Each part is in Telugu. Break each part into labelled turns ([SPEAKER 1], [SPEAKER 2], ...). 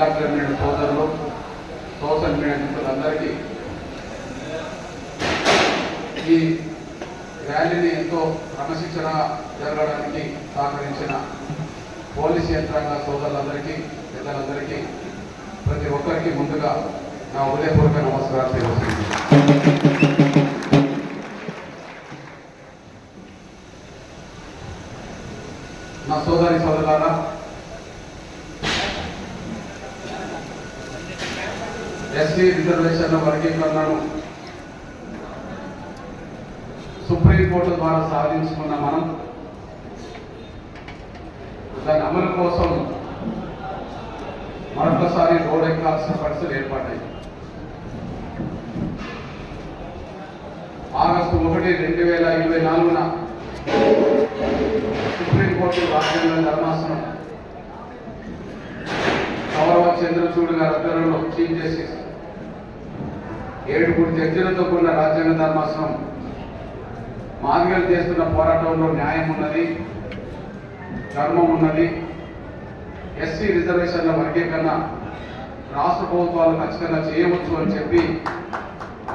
[SPEAKER 1] ఎలక్ట్రిక్ సోదరులు. సోషల్ మీడియా మిత్రులందరికీ ఈ ర్యాలీని ఎంతో క్రమశిక్షణ జరగడానికి సహకరించిన పోలీస్ యంత్రాంగ సోదరులందరికీ పెద్దలందరికీ ప్రతి ఒక్కరికి ముందుగా నా హృదయపూర్వక నమస్కారం తెలియజేస్తుంది నా సోదరి సోదరులారా ఎస్సీ రిజర్వేషన్ల వర్గీకరణను సుప్రీంకోర్టు ద్వారా సాధించుకున్న మనం దాని అమలు కోసం మరొకసారి రోడ్ ఎక్కాల్సిన పరిస్థితులు ఏర్పడ్డాయి. ఆగస్టు ఒకటి రెండు వేల ఇరవై నాలుగున సుప్రీంకోర్టు రాజ్యాంగ ధర్మాసనం గౌరవ చంద్రచూడ్ గారి ఆధ్వర్యంలో చీఫ్ జస్టిస్ ఏడుగురు జడ్జిలతో కూడిన రాజ్యాంగ ధర్మాసనం. మాదిగలు చేస్తున్న పోరాటంలో న్యాయం ఉన్నది ధర్మం ఉన్నది. ఎస్సీ రిజర్వేషన్ల వర్గీకరణ రాష్ట్ర ప్రభుత్వాలు ఖచ్చితంగా చేయవచ్చు అని చెప్పి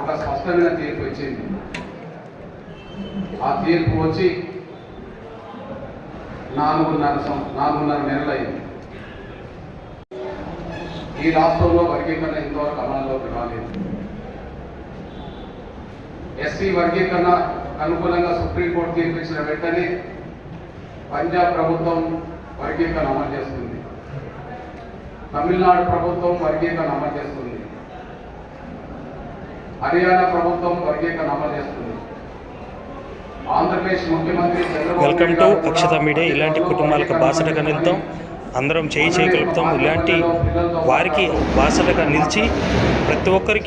[SPEAKER 1] ఒక స్పష్టమైన తీర్పు ఇచ్చింది. ఆ తీర్పు వచ్చి నాలుగున్నర సం- నాలుగున్నర నెలలైంది. ఈ రాష్ట్రంలో వర్గీకరణ ఇంతవరకు అమలులోకి రాలేదు. ఎస్సీ వర్గీకరణ అనుకూలంగా సుప్రీంకోర్టు తీర్పు ఇచ్చిన వెంటనే పంజాబ్ ప్రభుత్వం వర్గీకరణ అమలు చేస్తుంది. తమిళనాడు ప్రభుత్వం వర్గీకరణ అమలు చేస్తుంది. హర్యానా ప్రభుత్వం వర్గీకరణ అమలు చేస్తుంది. ఆంధ్రప్రదేశ్ ముఖ్యమంత్రి Chandrababu
[SPEAKER 2] welcome to Akshata media. ఇలాంటి కుటుంబాలకు బాసటగా నిలుద్దాం అందరం చేయి చేయి కలుపుతాం. ఇలాంటి వారికి బాసటగా నిలిచి ప్రతి ఒక్కరికి